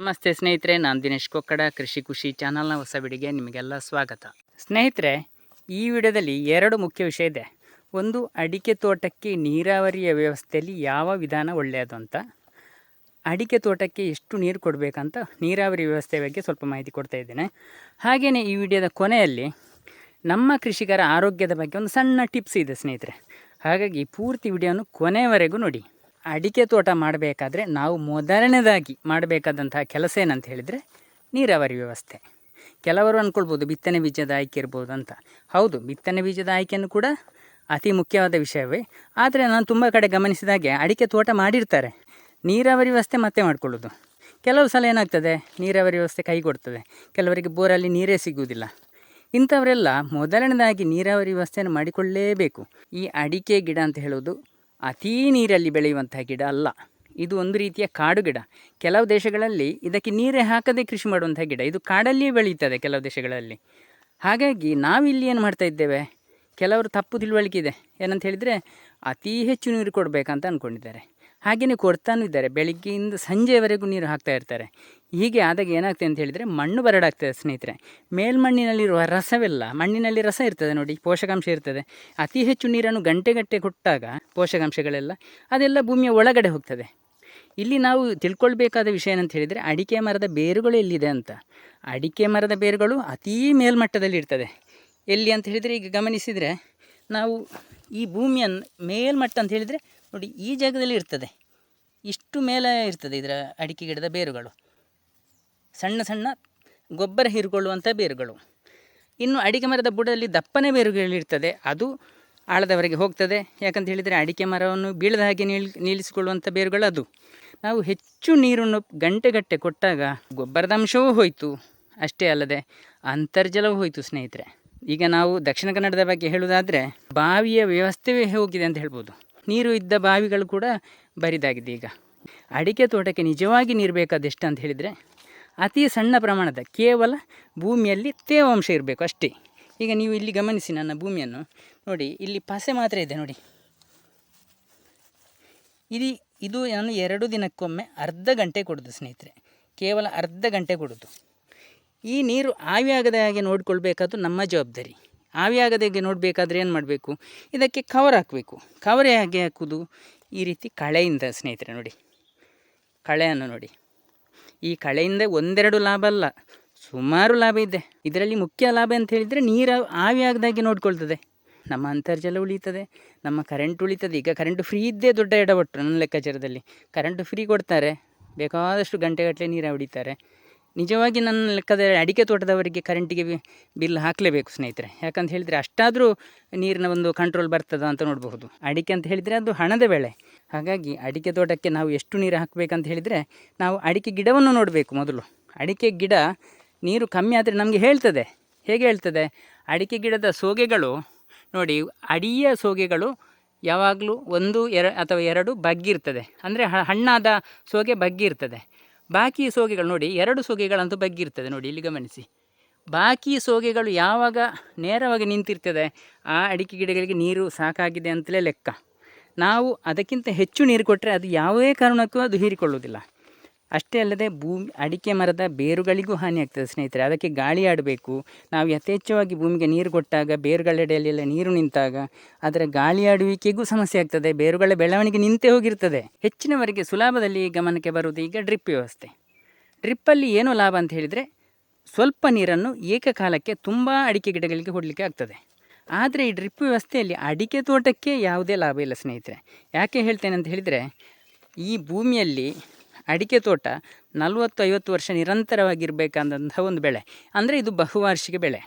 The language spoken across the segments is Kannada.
ನಮಸ್ತೆ ಸ್ನೇಹಿತರೆ, ನಾನು ದಿನೇಶ್ ಕೊಕ್ಕಡ, ಕೃಷಿ ಖುಷಿ ಚಾನಲ್ನ ಹೊಸ ವಿಡಿಗೆ ನಿಮಗೆಲ್ಲ ಸ್ವಾಗತ. ಸ್ನೇಹಿತರೆ, ಈ ವಿಡಿಯೋದಲ್ಲಿ ಎರಡು ಮುಖ್ಯ ವಿಷಯ ಇದೆ. ಒಂದು, ಅಡಿಕೆ ತೋಟಕ್ಕೆ ನೀರಾವರಿಯ ವ್ಯವಸ್ಥೆಯಲ್ಲಿ ಯಾವ ವಿಧಾನ ಒಳ್ಳೆಯದು ಅಂತ. ಅಡಿಕೆ ತೋಟಕ್ಕೆ ಎಷ್ಟು ನೀರು ಕೊಡಬೇಕಂತ ನೀರಾವರಿ ವ್ಯವಸ್ಥೆ ಬಗ್ಗೆ ಸ್ವಲ್ಪ ಮಾಹಿತಿ ಕೊಡ್ತಾ ಇದ್ದೇನೆ. ಹಾಗೆಯೇ ಈ ವಿಡಿಯೋದ ಕೊನೆಯಲ್ಲಿ ನಮ್ಮ ಕೃಷಿಕರ ಆರೋಗ್ಯದ ಬಗ್ಗೆ ಒಂದು ಸಣ್ಣ ಟಿಪ್ಸ್ ಇದೆ ಸ್ನೇಹಿತರೆ. ಹಾಗಾಗಿ ಪೂರ್ತಿ ವಿಡಿಯೋನು ಕೊನೆಯವರೆಗೂ ನೋಡಿ. ಅಡಿಕೆ ತೋಟ ಮಾಡಬೇಕಾದ್ರೆ ನಾವು ಮೊದಲನೇದಾಗಿ ಮಾಡಬೇಕಾದಂತಹ ಕೆಲಸ ಏನಂತ ಹೇಳಿದರೆ ನೀರಾವರಿ ವ್ಯವಸ್ಥೆ. ಕೆಲವರು ಅಂದ್ಕೊಳ್ಬೋದು ಬಿತ್ತನೆ ಬೀಜದ ಆಯ್ಕೆ ಇರ್ಬೋದು ಅಂತ. ಹೌದು, ಬಿತ್ತನೆ ಬೀಜದ ಆಯ್ಕೆಯನ್ನು ಕೂಡ ಅತಿ ಮುಖ್ಯವಾದ ವಿಷಯವೇ. ಆದರೆ ನಾನು ತುಂಬ ಕಡೆ ಗಮನಿಸಿದಾಗೆ ಅಡಿಕೆ ತೋಟ ಮಾಡಿರ್ತಾರೆ. ನೀರಾವರಿ ವ್ಯವಸ್ಥೆ ಮತ್ತೆ ಮಾಡಿಕೊಳ್ಳೋದು. ಕೆಲವು ಸಲ ಏನಾಗ್ತದೆ, ನೀರಾವರಿ ವ್ಯವಸ್ಥೆ ಕೈಗೊಡ್ತದೆ. ಕೆಲವರಿಗೆ ಬೋರಲ್ಲಿ ನೀರೇ ಸಿಗುವುದಿಲ್ಲ. ಇಂಥವರೆಲ್ಲ ಮೊದಲನೇದಾಗಿ ನೀರಾವರಿ ವ್ಯವಸ್ಥೆಯನ್ನು ಮಾಡಿಕೊಳ್ಳಲೇಬೇಕು ಈ ಅಡಿಕೆ ಗಿಡ ಅಂತ ಹೇಳೋದು ಅತೀ ನೀರಲ್ಲಿ ಬೆಳೆಯುವಂತಹ ಗಿಡ ಅಲ್ಲ. ಇದು ಒಂದು ರೀತಿಯ ಕಾಡು ಗಿಡ. ಕೆಲವು ದೇಶಗಳಲ್ಲಿ ಇದಕ್ಕೆ ನೀರೇ ಹಾಕದೆ ಕೃಷಿ ಮಾಡುವಂಥ ಗಿಡ. ಇದು ಕಾಡಲ್ಲಿಯೇ ಬೆಳೆಯುತ್ತದೆ ಕೆಲವು ದೇಶಗಳಲ್ಲಿ. ಹಾಗಾಗಿ ನಾವಿಲ್ಲಿ ಏನು ಮಾಡ್ತಾ ಇದ್ದೇವೆ? ಕೆಲವರು ತಪ್ಪು ತಿಳುವಳಿಕೆ ಇದೆ. ಏನಂತ ಹೇಳಿದರೆ ಅತೀ ಹೆಚ್ಚು ನೀರು ಕೊಡಬೇಕಂತ ಅಂದ್ಕೊಂಡಿದ್ದಾರೆ ಹಾಗೆಯೇ ಕೊಡ್ತಾನೂ ಇದ್ದಾರೆ. ಬೆಳಗ್ಗೆಯಿಂದ ಸಂಜೆವರೆಗೂ ನೀರು ಹಾಕ್ತಾ ಇರ್ತಾರೆ. ಹೀಗೆ ಆದಾಗ ಏನಾಗ್ತದೆ ಅಂತ ಹೇಳಿದರೆ ಮಣ್ಣು ಬರಡಾಗ್ತದೆ ಸ್ನೇಹಿತರೆ. ಮೇಲ್ಮಣ್ಣಿನಲ್ಲಿರುವ ರಸವೆಲ್ಲ. ಮಣ್ಣಿನಲ್ಲಿ ರಸ ಇರ್ತದೆ ನೋಡಿ, ಪೋಷಕಾಂಶ ಇರ್ತದೆ. ಅತಿ ಹೆಚ್ಚು ನೀರನ್ನು ಗಂಟೆಗಟ್ಟೆ ಕೊಟ್ಟಾಗ ಪೋಷಕಾಂಶಗಳೆಲ್ಲ ಅದೆಲ್ಲ ಭೂಮಿಯ ಒಳಗಡೆ ಹೋಗ್ತದೆ. ಇಲ್ಲಿ ನಾವು ತಿಳ್ಕೊಳ್ಬೇಕಾದ ವಿಷಯ ಏನಂತ ಹೇಳಿದರೆ ಅಡಿಕೆ ಮರದ ಬೇರುಗಳು ಎಲ್ಲಿದೆ ಅಂತ. ಅಡಿಕೆ ಮರದ ಬೇರುಗಳು ಅತೀ ಮೇಲ್ಮಟ್ಟದಲ್ಲಿ ಇರ್ತದೆ. ಎಲ್ಲಿ ಅಂತ ಹೇಳಿದರೆ ಈಗ ಗಮನಿಸಿದರೆ ನಾವು ಈ ಭೂಮಿಯನ್ನು ಮೇಲ್ಮಟ್ಟ ಅಂತ ಹೇಳಿದರೆ ನೋಡಿ, ಈ ಜಾಗದಲ್ಲಿ ಇರ್ತದೆ. ಇಷ್ಟು ಮೇಲೆ ಇರ್ತದೆ ಇದರ ಅಡಿಕೆ ಗಿಡದ ಬೇರುಗಳು. ಸಣ್ಣ ಸಣ್ಣ ಗೊಬ್ಬರ ಹೀರಿಕೊಳ್ಳುವಂಥ ಬೇರುಗಳು. ಇನ್ನು ಅಡಿಕೆ ಮರದ ಬುಡದಲ್ಲಿ ದಪ್ಪನೆ ಬೇರುಗಳಿರ್ತದೆ ಅದು ಆಳದವರೆಗೆ ಹೋಗ್ತದೆ. ಯಾಕಂತ ಹೇಳಿದರೆ ಅಡಿಕೆ ಮರವನ್ನು ಬೀಳದ ಹಾಗೆ ನಿಲ್ ನಿಲ್ಲಿಸಿಕೊಳ್ಳುವಂಥ ಬೇರುಗಳು ಅದು. ನಾವು ಹೆಚ್ಚು ನೀರನ್ನು ಗಂಟೆಗಟ್ಟೆ ಕೊಟ್ಟಾಗ ಗೊಬ್ಬರದ ಅಂಶವೂ ಹೋಯಿತು. ಅಷ್ಟೇ ಅಲ್ಲದೆ ಅಂತರ್ಜಲವೂ ಹೋಯಿತು ಸ್ನೇಹಿತರೆ. ಈಗ ನಾವು ದಕ್ಷಿಣ ಕನ್ನಡದ ಬಗ್ಗೆ ಹೇಳುವುದಾದರೆ, ಬಾವಿಯ ವ್ಯವಸ್ಥೆಯೇ ಹೋಗಿದೆ ಅಂತ ಹೇಳ್ಬೋದು. ನೀರು ಇದ್ದ ಬಾವಿಗಳು ಕೂಡ ಬರಿದಾಗಿದೆ ಈಗ. ಅಡಿಕೆ ತೋಟಕ್ಕೆ ನಿಜವಾಗಿ ನೀರು ಬೇಕಾದೆಷ್ಟು ಅಂತ ಹೇಳಿದರೆ ಅತಿ ಸಣ್ಣ ಪ್ರಮಾಣದ ಕೇವಲ ಭೂಮಿಯಲ್ಲಿ ತೇವಾಂಶ ಇರಬೇಕು ಅಷ್ಟೇ. ಈಗ ನೀವು ಇಲ್ಲಿ ಗಮನಿಸಿ ನನ್ನ ಭೂಮಿಯನ್ನು. ನೋಡಿ, ಇಲ್ಲಿ ಪಸೆ ಮಾತ್ರ ಇದೆ ನೋಡಿ. ಇದು ಇದು ನಾನು ಎರಡು ದಿನಕ್ಕೊಮ್ಮೆ ಅರ್ಧ ಗಂಟೆ ಕೊಡೋದು ಸ್ನೇಹಿತರೆ. ಕೇವಲ ಅರ್ಧ ಗಂಟೆ ಕೊಡೋದು. ಈ ನೀರು ಆವಿಯಾಗದ ಹಾಗೆ ನೋಡಿಕೊಳ್ಬೇಕಾದ್ದು ನಮ್ಮ ಜವಾಬ್ದಾರಿ. ಆವಿಯಾಗದ ಹಾಗೆ ನೋಡಬೇಕಾದ್ರೆ ಏನು ಮಾಡಬೇಕು? ಇದಕ್ಕೆ ಕವರ್ ಹಾಕಬೇಕು. ಕವರ್ ಹೇಗೆ ಹಾಕೋದು? ಈ ರೀತಿ ಕಳೆಯಿಂದ ಸ್ನೇಹಿತರೆ ನೋಡಿ. ಕಳೆಯನ್ನು ನೋಡಿ. ಈ ಕಳೆಯಿಂದ ಒಂದೆರಡು ಲಾಭ ಅಲ್ಲ, ಸುಮಾರು ಲಾಭ ಇದೆ. ಇದರಲ್ಲಿ ಮುಖ್ಯ ಲಾಭ ಅಂತ ಹೇಳಿದರೆ ನೀರು ಆವಿಯಾಗದಾಗೆ ನೋಡ್ಕೊಳ್ತದೆ. ನಮ್ಮ ಅಂತರ್ಜಲ ಉಳಿತದೆ, ನಮ್ಮ ಕರೆಂಟ್ ಉಳಿತದೆ. ಈಗ ಕರೆಂಟ್ ಫ್ರೀ ಇದ್ದೇ ದೊಡ್ಡ ಎಡವಟ್ಟು ನನ್ನ ಲೆಕ್ಕಾಚಾರದಲ್ಲಿ. ಕರೆಂಟ್ ಫ್ರೀ ಕೊಡ್ತಾರೆ, ಬೇಕಾದಷ್ಟು ಗಂಟೆಗಟ್ಟಲೆ ನೀರು ಹೊಡಿತಾರೆ. ನಿಜವಾಗಿ ನನ್ನ ಲೆಕ್ಕದಲ್ಲಿ ಅಡಿಕೆ ತೋಟದವರಿಗೆ ಕರೆಂಟಿಗೆ ಬಿಲ್ ಹಾಕಲೇಬೇಕು ಸ್ನೇಹಿತರೆ. ಯಾಕಂತ ಹೇಳಿದರೆ ಅಷ್ಟಾದರೂ ನೀರಿನ ಒಂದು ಕಂಟ್ರೋಲ್ ಬರ್ತದ ಅಂತ ನೋಡಬಹುದು. ಅಡಿಕೆ ಅಂತ ಹೇಳಿದರೆ ಅದು ಹಣದ ಬೆಳೆ. ಹಾಗಾಗಿ ಅಡಿಕೆ ತೋಟಕ್ಕೆ ನಾವು ಎಷ್ಟು ನೀರು ಹಾಕಬೇಕಂತ ಹೇಳಿದರೆ ನಾವು ಅಡಿಕೆ ಗಿಡವನ್ನು ನೋಡಬೇಕು ಮೊದಲು. ಅಡಿಕೆ ಗಿಡ ನೀರು ಕಮ್ಮಿ ಆದರೆ ನಮಗೆ ಹೇಳ್ತದೆ. ಹೇಗೆ ಹೇಳ್ತದೆ? ಅಡಿಕೆ ಗಿಡದ ಸೋಗೆಗಳು ನೋಡಿ, ಅಡಿಯ ಸೋಗೆಗಳು ಯಾವಾಗಲೂ ಒಂದು, ಎರ, ಅಥವಾ ಎರಡು ಬಗ್ಗಿರ್ತದೆ. ಅಂದರೆ ಹಣ್ಣಾದ ಸೋಗೆ ಬಗ್ಗಿರ್ತದೆ. ಬಾಕಿ ಸೋಗೆಗಳು ನೋಡಿ, ಎರಡು ಸೋಗೆಗಳಂತೂ ಬಗ್ಗಿರ್ತದೆ ನೋಡಿ, ಇಲ್ಲಿ ಗಮನಿಸಿ. ಬಾಕಿ ಸೋಗೆಗಳು ಯಾವಾಗ ನೇರವಾಗಿ ನಿಂತಿರ್ತದೆ, ಆ ಅಡಿಕೆ ಗಿಡಗಳಿಗೆ ನೀರು ಸಾಕಾಗಿದೆ ಅಂತಲೇ ಲೆಕ್ಕ. ನಾವು ಅದಕ್ಕಿಂತ ಹೆಚ್ಚು ನೀರು ಕೊಟ್ಟರೆ ಅದು ಯಾವುದೇ ಕಾರಣಕ್ಕೂ ಅದು ಹೀರಿಕೊಳ್ಳುವುದಿಲ್ಲ. ಅಷ್ಟೇ ಅಲ್ಲದೆ ಭೂಮಿ, ಅಡಿಕೆ ಮರದ ಬೇರುಗಳಿಗೂ ಹಾನಿ ಆಗ್ತದೆ ಸ್ನೇಹಿತರೆ. ಅದಕ್ಕೆ ಗಾಳಿ ಆಡಬೇಕು. ನಾವು ಯಥೇಚ್ಛವಾಗಿ ಭೂಮಿಗೆ ನೀರು ಕೊಟ್ಟಾಗ, ಬೇರುಗಳೆಡೆಯಲ್ಲೆಲ್ಲ ನೀರು ನಿಂತಾಗ ಅದರ ಗಾಳಿ ಆಡುವಿಕೆಗೂ ಸಮಸ್ಯೆ ಆಗ್ತದೆ. ಬೇರುಗಳ ಬೆಳವಣಿಗೆ ನಿಂತೇ ಹೋಗಿರ್ತದೆ. ಹೆಚ್ಚಿನವರಿಗೆ ಸುಲಭದಲ್ಲಿ ಗಮನಕ್ಕೆ ಬರುವುದು ಈಗ ಡ್ರಿಪ್ ವ್ಯವಸ್ಥೆ. ಡ್ರಿಪ್ಪಲ್ಲಿ ಏನು ಲಾಭ ಅಂತ ಹೇಳಿದರೆ ಸ್ವಲ್ಪ ನೀರನ್ನು ಏಕಕಾಲಕ್ಕೆ ತುಂಬ ಅಡಿಕೆ ಗಿಡಗಳಿಗೆ ಹೊಡಲಿಕ್ಕೆ ಆಗ್ತದೆ. ಆದರೆ ಈ ಡ್ರಿಪ್ ವ್ಯವಸ್ಥೆಯಲ್ಲಿ ಅಡಿಕೆ ತೋಟಕ್ಕೆ ಯಾವುದೇ ಲಾಭ ಇಲ್ಲ ಸ್ನೇಹಿತರೆ. ಯಾಕೆ ಹೇಳ್ತೇನೆ ಅಂತ ಹೇಳಿದರೆ ಈ ಭೂಮಿಯಲ್ಲಿ ಅಡಿಕೆ ತೋಟ ನಲವತ್ತು ಐವತ್ತು ವರ್ಷ ನಿರಂತರವಾಗಿರಬೇಕಾದಂತಹ ಒಂದು ಬೆಳೆ. ಅಂದರೆ ಇದು ಬಹುವಾರ್ಷಿಕ ಬೆಳೆ.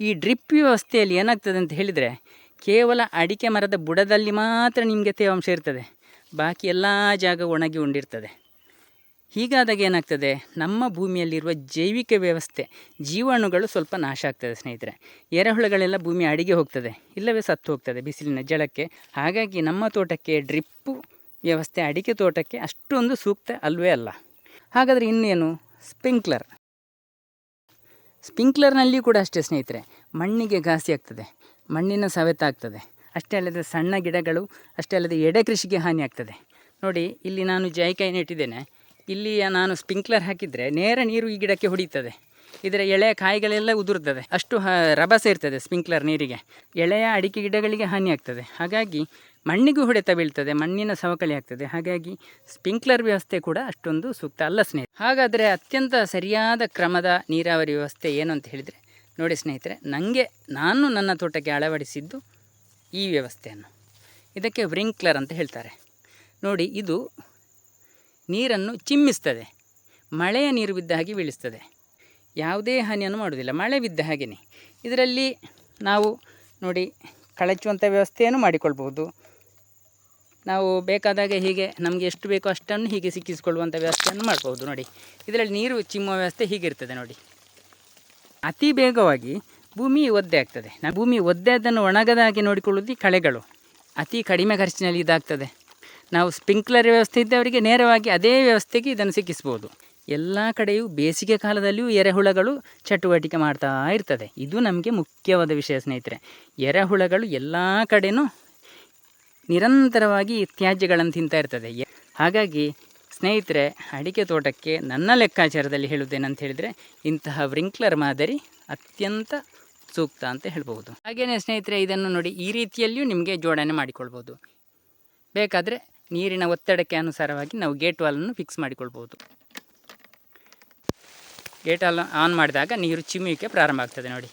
ಈ ಡ್ರಿಪ್ ವ್ಯವಸ್ಥೆಯಲ್ಲಿ ಏನಾಗ್ತದೆ ಅಂತ ಹೇಳಿದರೆ, ಕೇವಲ ಅಡಿಕೆ ಮರದ ಬುಡದಲ್ಲಿ ಮಾತ್ರ ನಿಮಗೆ ತೇವಾಂಶ ಇರ್ತದೆ. ಬಾಕಿ ಎಲ್ಲ ಜಾಗ ಒಣಗಿ ಉಂಡಿರ್ತದೆ. ಹೀಗಾದಾಗ ಏನಾಗ್ತದೆ, ನಮ್ಮ ಭೂಮಿಯಲ್ಲಿರುವ ಜೈವಿಕ ವ್ಯವಸ್ಥೆ, ಜೀವಾಣುಗಳು ಸ್ವಲ್ಪ ನಾಶ ಆಗ್ತದೆ ಸ್ನೇಹಿತರೆ. ಎರೆಹುಳುಗಳೆಲ್ಲ ಭೂಮಿ ಅಡಿಗೆ ಹೋಗ್ತದೆ, ಇಲ್ಲವೇ ಸತ್ತು ಹೋಗ್ತದೆ ಬಿಸಿಲಿನ ಜಳಕ್ಕೆ. ಹಾಗಾಗಿ ನಮ್ಮ ತೋಟಕ್ಕೆ ಡ್ರಿಪ್ಪು ವ್ಯವಸ್ಥೆ ಅಡಿಕೆ ತೋಟಕ್ಕೆ ಅಷ್ಟೊಂದು ಸೂಕ್ತ ಅಲ್ವೇ ಅಲ್ಲ. ಹಾಗಾದರೆ ಇನ್ನೇನು? ಸ್ಪ್ರಿಂಕ್ಲರ್ ಸ್ಪಿಂಕ್ಲರ್ನಲ್ಲಿಯೂ ಕೂಡ ಅಷ್ಟೇ ಸ್ನೇಹಿತರೆ, ಮಣ್ಣಿಗೆ ಘಾಸಿ ಆಗ್ತದೆ, ಮಣ್ಣಿನ ಸವೆತ ಆಗ್ತದೆ. ಅಷ್ಟೇ ಅಲ್ಲದೆ ಸಣ್ಣ ಗಿಡಗಳು, ಅಷ್ಟೇ ಅಲ್ಲದೆ ಎಡೆ ಕೃಷಿಗೆ ಹಾನಿ ಆಗ್ತದೆ. ನೋಡಿ, ಇಲ್ಲಿ ನಾನು ಜಾಯಿಕಾಯಿ ನೆಟ್ಟಿದ್ದೇನೆ ಇಲ್ಲಿ ನಾನು ಸ್ಪ್ರಿಂಕ್ಲರ್ ಹಾಕಿದರೆ ನೇರ ನೀರು ಈ ಗಿಡಕ್ಕೆ ಹೊಡೀತದೆ. ಇದರ ಎಳೆಯ ಕಾಯಿಗಳೆಲ್ಲ ಉದುರ್ತದೆ. ಅಷ್ಟು ರಭಸ ಇರ್ತದೆ ಸ್ಪ್ರಿಂಕ್ಲರ್ ನೀರಿಗೆ. ಎಳೆಯ ಅಡಿಕೆ ಗಿಡಗಳಿಗೆ ಹಾನಿ ಆಗ್ತದೆ. ಹಾಗಾಗಿ ಮಣ್ಣಿಗೂ ಹೊಡೆತ ಬೀಳ್ತದೆ, ಮಣ್ಣಿನ ಸವಕಳಿ ಆಗ್ತದೆ. ಹಾಗಾಗಿ ಸ್ಪ್ರಿಂಕ್ಲರ್ ವ್ಯವಸ್ಥೆ ಕೂಡ ಅಷ್ಟೊಂದು ಸೂಕ್ತ ಅಲ್ಲ ಸ್ನೇಹಿತರೆ. ಹಾಗಾದರೆ ಅತ್ಯಂತ ಸರಿಯಾದ ಕ್ರಮದ ನೀರಾವರಿ ವ್ಯವಸ್ಥೆ ಏನು ಅಂತ ಹೇಳಿದರೆ, ನೋಡಿ ಸ್ನೇಹಿತರೆ ನನಗೆ ನಾನು ನನ್ನ ತೋಟಕ್ಕೆ ಅಳವಡಿಸಿದ್ದು ಈ ವ್ಯವಸ್ಥೆಯನ್ನು. ಇದಕ್ಕೆ ವ್ರಿಂಕ್ಲರ್ ಅಂತ ಹೇಳ್ತಾರೆ. ನೋಡಿ, ಇದು ನೀರನ್ನು ಚಿಮ್ಮಿಸ್ತದೆ. ಮಳೆಯ ನೀರು ಬಿದ್ದ ಹಾಗೆ ಬೀಳಿಸ್ತದೆ. ಯಾವುದೇ ಹಾನಿಯನ್ನು ಮಾಡುವುದಿಲ್ಲ. ಮಳೆ ಬಿದ್ದ ಹಾಗೆಯೇ ಇದರಲ್ಲಿ ನಾವು ನೋಡಿ ಕಳಚುವಂಥ ವ್ಯವಸ್ಥೆಯನ್ನು ಮಾಡಿಕೊಳ್ಬಹುದು. ನಾವು ಬೇಕಾದಾಗ ಹೀಗೆ ನಮಗೆ ಎಷ್ಟು ಬೇಕೋ ಅಷ್ಟನ್ನು ಹೀಗೆ ಸಿಕ್ಕಿಸಿಕೊಳ್ಳುವಂಥ ವ್ಯವಸ್ಥೆಯನ್ನು ಮಾಡ್ಬೋದು ನೋಡಿ. ಇದರಲ್ಲಿ ನೀರು ಚಿಮ್ಮುವ ವ್ಯವಸ್ಥೆ ಹೀಗಿರ್ತದೆ ನೋಡಿ. ಅತಿ ಬೇಗವಾಗಿ ಭೂಮಿ ಒದ್ದೆ ಆಗ್ತದೆ. ನಾ ಭೂಮಿ ಒದ್ದೆ ಅದನ್ನು ಒಣಗದ ಹಾಗೆ ನೋಡಿಕೊಳ್ಳುವುದು ಈ ಕಳೆಗಳು. ಅತಿ ಕಡಿಮೆ ಖರ್ಚಿನಲ್ಲಿ ಇದಾಗ್ತದೆ. ನಾವು ಸ್ಪ್ರಿಂಕ್ಲರ್ ವ್ಯವಸ್ಥೆ ಇದ್ದವರಿಗೆ ನೇರವಾಗಿ ಅದೇ ವ್ಯವಸ್ಥೆಗೆ ಇದನ್ನು ಸಿಕ್ಕಿಸ್ಬೋದು ಎಲ್ಲ ಕಡೆಯೂ ಬೇಸಿಗೆ ಕಾಲದಲ್ಲಿಯೂ ಎರೆಹುಳಗಳು ಚಟುವಟಿಕೆ ಮಾಡ್ತಾ ಇರ್ತದೆ. ಇದು ನಮಗೆ ಮುಖ್ಯವಾದ ವಿಷಯ ಸ್ನೇಹಿತರೆ. ಎರೆಹುಳಗಳು ಎಲ್ಲ ಕಡೆಯೂ ನಿರಂತರವಾಗಿ ತ್ಯಾಜ್ಯಗಳನ್ನು ತಿಂತಾ ಇರ್ತದೆ. ಹಾಗಾಗಿ ಸ್ನೇಹಿತರೆ, ಅಡಿಕೆ ತೋಟಕ್ಕೆ ನನ್ನ ಲೆಕ್ಕಾಚಾರದಲ್ಲಿ ಹೇಳುವುದೇನಂತ ಹೇಳಿದರೆ, ಇಂತಹ ವ್ರಿಂಕ್ಲರ್ ಮಾದರಿ ಅತ್ಯಂತ ಸೂಕ್ತ ಅಂತ ಹೇಳ್ಬೋದು ಹಾಗೆಯೇ ಸ್ನೇಹಿತರೆ, ಇದನ್ನು ನೋಡಿ ಈ ರೀತಿಯಲ್ಲಿಯೂ ನಿಮಗೆ ಜೋಡಣೆ ಮಾಡಿಕೊಳ್ಬೋದು ಬೇಕಾದರೆ ನೀರಿನ ಒತ್ತಡಕ್ಕೆ ಅನುಸಾರವಾಗಿ ನಾವು ಗೇಟ್ ವಾಲನ್ನು ಫಿಕ್ಸ್ ಮಾಡಿಕೊಳ್ಬೋದು ಗೇಟ್ ವಾಲ್ ಆನ್ ಮಾಡಿದಾಗ ನೀರು ಚಿಮ್ಮುವಿಕೆ ಪ್ರಾರಂಭ ಆಗ್ತದೆ ನೋಡಿ.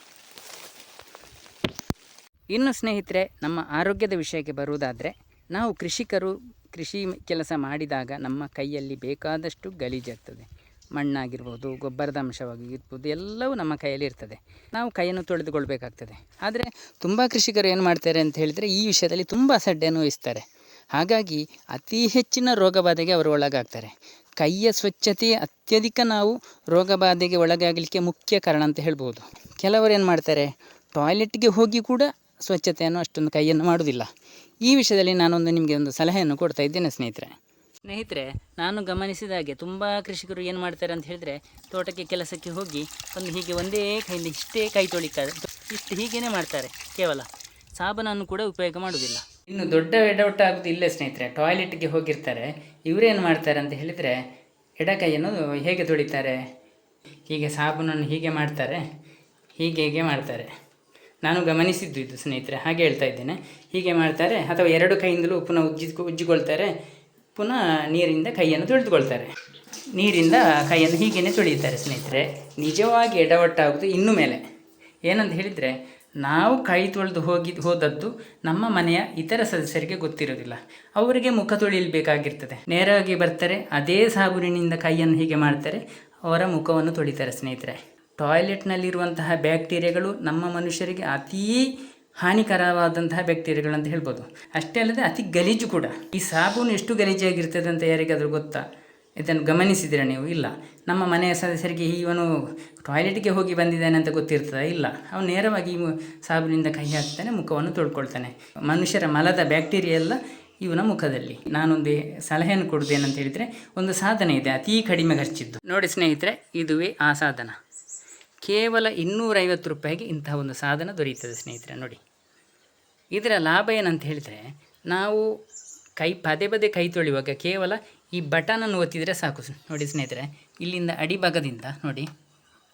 ಇನ್ನು ಸ್ನೇಹಿತರೆ, ನಮ್ಮ ಆರೋಗ್ಯದ ವಿಷಯಕ್ಕೆ ಬರುವುದಾದರೆ, ನಾವು ಕೃಷಿಕರು ಕೃಷಿ ಕೆಲಸ ಮಾಡಿದಾಗ ನಮ್ಮ ಕೈಯಲ್ಲಿ ಬೇಕಾದಷ್ಟು ಗಲೀಜಾಗ್ತದೆ ಮಣ್ಣಾಗಿರ್ಬೋದು, ಗೊಬ್ಬರದ ಅಂಶವಾಗಿರ್ಬೋದು ಎಲ್ಲವೂ ನಮ್ಮ ಕೈಯಲ್ಲಿ ಇರ್ತದೆ. ನಾವು ಕೈಯನ್ನು ತೊಳೆದುಕೊಳ್ಬೇಕಾಗ್ತದೆ. ಆದರೆ, ತುಂಬ ಕೃಷಿಕರು ಏನು ಮಾಡ್ತಾರೆ ಅಂತ ಹೇಳಿದರೆ, ಈ ವಿಷಯದಲ್ಲಿ ತುಂಬ ಸಡ್ಡೆ ವಹಿಸ್ತಾರೆ ಹಾಗಾಗಿ ಅತಿ ಹೆಚ್ಚಿನ ರೋಗಬಾಧೆಗೆ ಅವರು ಒಳಗಾಗ್ತಾರೆ. ಕೈಯ ಸ್ವಚ್ಛತೆ ಅತ್ಯಧಿಕ ನಾವು ರೋಗಬಾಧೆಗೆ ಒಳಗಾಗಲಿಕ್ಕೆ ಮುಖ್ಯ ಕಾರಣ ಅಂತ ಹೇಳ್ಬೋದು. ಕೆಲವರು ಏನು ಮಾಡ್ತಾರೆ ಟಾಯ್ಲೆಟ್ಗೆ ಹೋಗಿ ಕೂಡ ಸ್ವಚ್ಛತೆಯನ್ನು ಅಷ್ಟೊಂದು ಕೈಯನ್ನು ಮಾಡುವುದಿಲ್ಲ. ಈ ವಿಷಯದಲ್ಲಿ ನಾನೊಂದು ನಿಮಗೆ ಒಂದು ಸಲಹೆಯನ್ನು ಕೊಡ್ತಾ ಇದ್ದೇನೆ ಸ್ನೇಹಿತರೆ. ಸ್ನೇಹಿತರೆ, ನಾನು ಗಮನಿಸಿದ ಹಾಗೆ ತುಂಬ ಕೃಷಿಕರು ಏನು ಮಾಡ್ತಾರೆ ಅಂತ ಹೇಳಿದ್ರೆ, ತೋಟಕ್ಕೆ ಕೆಲಸಕ್ಕೆ ಹೋಗಿ ಒಂದು ಹೀಗೆ ಒಂದೇ ಕೈಯಿಂದ ಇಷ್ಟೇ ಕೈ ತೊಳಿತಾರೆ ಇಷ್ಟು ಹೀಗೇನೆ ಮಾಡ್ತಾರೆ, ಕೇವಲ ಸಾಬನನ್ನು ಕೂಡ ಉಪಯೋಗ ಮಾಡುವುದಿಲ್ಲ. ಇನ್ನು ದೊಡ್ಡ ಎಡವಟ್ಟ ಆಗೋದು ಇಲ್ಲೇ ಸ್ನೇಹಿತರೆ ಟಾಯ್ಲೆಟ್ಗೆ ಹೋಗಿರ್ತಾರೆ. ಇವರೇನು ಮಾಡ್ತಾರೆ ಅಂತ ಹೇಳಿದರೆ, ಎಡಕೈಯನ್ನು ಹೇಗೆ ತೊಳಿತಾರೆ? ಹೀಗೆ ಸಾಬೂನನ್ನು ಹೀಗೆ ಮಾಡ್ತಾರೆ, ಹೀಗೆ ಹೀಗೆ ಮಾಡ್ತಾರೆ. ನಾನು ಗಮನಿಸಿದ್ದು ಇದು ಸ್ನೇಹಿತರೆ, ಹಾಗೆ ಹೇಳ್ತಾ ಇದ್ದೇನೆ. ಹೀಗೆ ಮಾಡ್ತಾರೆ, ಅಥವಾ ಎರಡು ಕೈಯಿಂದಲೂ ಪುನಃ ಉಜ್ಜಿ, ಉಜ್ಜಿಕೊಳ್ತಾರೆ, ಪುನಃ ನೀರಿಂದ ಕೈಯನ್ನು ತೊಳೆದುಕೊಳ್ತಾರೆ. ನೀರಿಂದ ಕೈಯನ್ನು ಹೀಗೇನೆ ತೊಳೆಯುತ್ತಾರೆ ಸ್ನೇಹಿತರೆ. ನಿಜವಾಗಿ ಎಡವಟ್ಟಾಗುವುದು ಇನ್ನು ಮೇಲೆ. ಏನಂತ ಹೇಳಿದರೆ ನಾವು ಕೈ ತೊಳೆದು ಹೋಗಿ, ಹೋದದ್ದು ನಮ್ಮ ಮನೆಯ ಇತರ ಸದಸ್ಯರಿಗೆ ಗೊತ್ತಿರೋದಿಲ್ಲ ಅವರಿಗೆ ಮುಖ ತೊಳೆಯಲ್ಬೇಕಾಗಿರ್ತದೆ ನೇರವಾಗಿ ಬರ್ತಾರೆ, ಅದೇ ಸಾಬೂನಿನಿಂದ ಕೈಯನ್ನು ಹೀಗೆ ಮಾಡ್ತಾರೆ, ಅವರ ಮುಖವನ್ನು ತೊಳಿತಾರೆ ಸ್ನೇಹಿತರೆ. ಟಾಯ್ಲೆಟ್ನಲ್ಲಿರುವಂತಹ ಬ್ಯಾಕ್ಟೀರಿಯಾಗಳು ನಮ್ಮ ಮನುಷ್ಯರಿಗೆ ಅತೀ ಹಾನಿಕರವಾದಂತಹ ಬ್ಯಾಕ್ಟೀರಿಯಾಗಳು ಅಂತ ಹೇಳ್ಬೋದು. ಅಷ್ಟೇ ಅಲ್ಲದೆ ಅತಿ ಗಲೀಜು ಕೂಡ. ಈ ಸಾಬೂನು ಎಷ್ಟು ಗಲೀಜಾಗಿರ್ತದೆ ಅಂತ ಯಾರಿಗಾದರೂ ಗೊತ್ತಾ? ಇದನ್ನು ಗಮನಿಸಿದಿರ ನೀವು? ಇಲ್ಲ. ನಮ್ಮ ಮನೆಯ ಸದಸ್ಯರಿಗೆ ಇವನು ಟಾಯ್ಲೆಟ್ಗೆ ಹೋಗಿ ಬಂದಿದ್ದಾನೆ ಅಂತ ಗೊತ್ತಿರ್ತದೆ? ಇಲ್ಲ. ಅವನು ನೇರವಾಗಿ ಸಾಬಿನಿಂದ ಕೈ ಹಾಕ್ತಾನೆ, ಮುಖವನ್ನು ತೊಳ್ಕೊಳ್ತಾನೆ. ಮನುಷ್ಯರ ಮಲದ ಬ್ಯಾಕ್ಟೀರಿಯಾ ಎಲ್ಲ ಇವನ ಮುಖದಲ್ಲಿ. ನಾನೊಂದು ಸಲಹೆಯನ್ನು ಕೊಡುವುದೇನಂತ ಹೇಳಿದರೆ, ಒಂದು ಸಾಧನ ಇದೆ, ಅತೀ ಕಡಿಮೆ ಖರ್ಚಿದ್ದು. ನೋಡಿ ಸ್ನೇಹಿತರೆ, ಇದುವೇ ಆ ಸಾಧನ. ಕೇವಲ ಇನ್ನೂರೈವತ್ತು ರೂಪಾಯಿಗೆ ಇಂತಹ ಒಂದು ಸಾಧನ ದೊರೆಯುತ್ತದೆ ಸ್ನೇಹಿತರೆ, ನೋಡಿ. ಇದರ ಲಾಭ ಏನಂತ ಹೇಳಿದರೆ, ನಾವು ಕೈ ಪದೇ ಪದೇ ಕೈ ತೊಳೆಯುವಾಗ ಕೇವಲ ಈ ಬಟನನ್ನು ಒತ್ತಿದರೆ ಸಾಕು ನೋಡಿ ಸ್ನೇಹಿತರೆ. ಇಲ್ಲಿಂದ ಅಡಿಭಾಗದಿಂದ ನೋಡಿ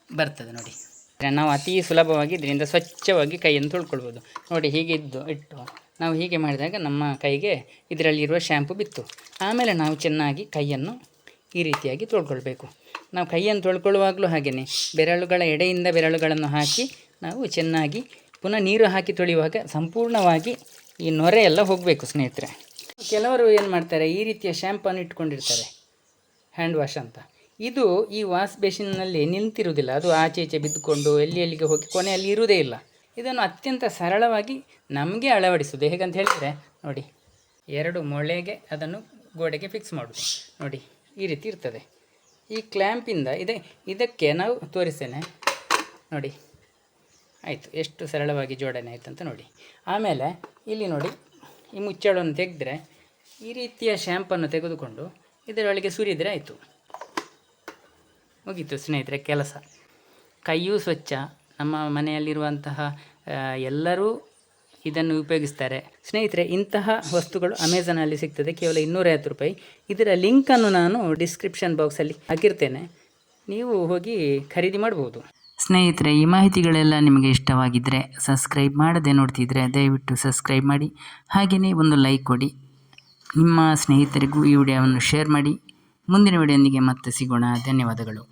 ಬರ್ತದೆ ನೋಡಿ. ನಾವು ಅತಿ ಸುಲಭವಾಗಿ ಇದರಿಂದ ಸ್ವಚ್ಛವಾಗಿ ಕೈಯನ್ನು ತೊಳ್ಕೊಳ್ಬೋದು. ನೋಡಿ ಹೀಗೆ ಇದ್ದು, ಇಟ್ಟು ನಾವು ಹೀಗೆ ಮಾಡಿದಾಗ ನಮ್ಮ ಕೈಗೆ ಇದರಲ್ಲಿರುವ ಶ್ಯಾಂಪು ಬಿತ್ತು. ಆಮೇಲೆ ನಾವು ಚೆನ್ನಾಗಿ ಕೈಯನ್ನು ಈ ರೀತಿಯಾಗಿ ತೊಳ್ಕೊಳ್ಬೇಕು. ನಾವು ಕೈಯನ್ನು ತೊಳ್ಕೊಳ್ಳುವಾಗಲೂ ಹಾಗೆಯೇ, ಬೆರಳುಗಳ ಎಡೆಯಿಂದ ಬೆರಳುಗಳನ್ನು ಹಾಕಿ ನಾವು ಚೆನ್ನಾಗಿ ಪುನಃ ನೀರು ಹಾಕಿ ತೊಳೆಯುವಾಗ ಸಂಪೂರ್ಣವಾಗಿ ಈ ನೊರೆ ಎಲ್ಲ ಹೋಗಬೇಕು ಸ್ನೇಹಿತರೆ. ಕೆಲವರು ಏನು ಮಾಡ್ತಾರೆ, ಈ ರೀತಿಯ ಶ್ಯಾಂಪನ್ನು ಇಟ್ಕೊಂಡಿರ್ತಾರೆ ಹ್ಯಾಂಡ್ ವಾಶ್ ಅಂತ. ಇದು ಈ ವಾಶ್ ಬೇಸಿನ್ನಲ್ಲಿ ನಿಂತಿರುವುದಿಲ್ಲ. ಅದು ಆಚೆ ಈಚೆ ಬಿದ್ದುಕೊಂಡು ಎಲ್ಲಿ ಎಲ್ಲಿಗೆ ಹೋಗಿ ಕೊನೆಯಲ್ಲಿ ಇರುವುದೇ ಇಲ್ಲ. ಇದನ್ನು ಅತ್ಯಂತ ಸರಳವಾಗಿ ನಮಗೆ ಅಳವಡಿಸುವುದು. ಹೇಗಂತ ಹೇಳಿದರೆ, ನೋಡಿ, ಎರಡು ಮೊಳೆಗೆ ಅದನ್ನು ಗೋಡೆಗೆ ಫಿಕ್ಸ್ ಮಾಡೋದು ನೋಡಿ, ಈ ರೀತಿ ಇರ್ತದೆ. ಈ ಕ್ಲ್ಯಾಂಪಿಂದ ಇದೆ, ಇದಕ್ಕೆ ನಾವು ತೋರಿಸ್ತೇನೆ. ನೋಡಿ, ಆಯಿತು. ಎಷ್ಟು ಸರಳವಾಗಿ ಜೋಡಣೆ ಆಯಿತು ಅಂತ ನೋಡಿ. ಆಮೇಲೆ ಇಲ್ಲಿ ನೋಡಿ ಈ ಮುಚ್ಚಳವನ್ನು ತೆಗೆದ್ರೆ ಈ ರೀತಿಯ ಶ್ಯಾಂಪನ್ನು ತೆಗೆದುಕೊಂಡು ಇದರೊಳಗೆ ಸುರಿದರೆ ಆಯಿತು. ಮುಗೀತು ಸ್ನೇಹಿತರೆ, ಕೆಲಸ. ಕೈಯೂ ಸ್ವಚ್ಛ. ನಮ್ಮ ಮನೆಯಲ್ಲಿರುವಂತಹ ಎಲ್ಲರೂ ಇದನ್ನು ಉಪಯೋಗಿಸ್ತಾರೆ. ಸ್ನೇಹಿತರೆ, ಇಂತಹ ವಸ್ತುಗಳು ಅಮೆಝಾನಲ್ಲಿ ಸಿಗ್ತದೆ. ಕೇವಲ ಇನ್ನೂರೈವತ್ತು ರೂಪಾಯಿ. ಇದರ ಲಿಂಕನ್ನು ನಾನು ಡಿಸ್ಕ್ರಿಪ್ಷನ್ ಬಾಕ್ಸಲ್ಲಿ ಹಾಕಿರ್ತೇನೆ. ನೀವು ಹೋಗಿ ಖರೀದಿ ಮಾಡ್ಬೋದು. ಸ್ನೇಹಿತರೆ, ಈ ಮಾಹಿತಿಗಳೆಲ್ಲ ನಿಮಗೆ ಇಷ್ಟವಾಗಿದ್ದರೆ ಸಬ್ಸ್ಕ್ರೈಬ್ ಮಾಡದೆ ನೋಡ್ತಿದ್ರೆ ದಯವಿಟ್ಟು ಸಬ್ಸ್ಕ್ರೈಬ್ ಮಾಡಿ. ಹಾಗೆಯೇ ಒಂದು ಲೈಕ್ ಕೊಡಿ. ನಿಮ್ಮ ಸ್ನೇಹಿತರಿಗೂ ಈ ವಿಡಿಯೋವನ್ನು ಶೇರ್ ಮಾಡಿ. ಮುಂದಿನ ವಿಡಿಯೋನಿಗೆ ಮತ್ತೆ ಸಿಗೋಣ. ಧನ್ಯವಾದಗಳು.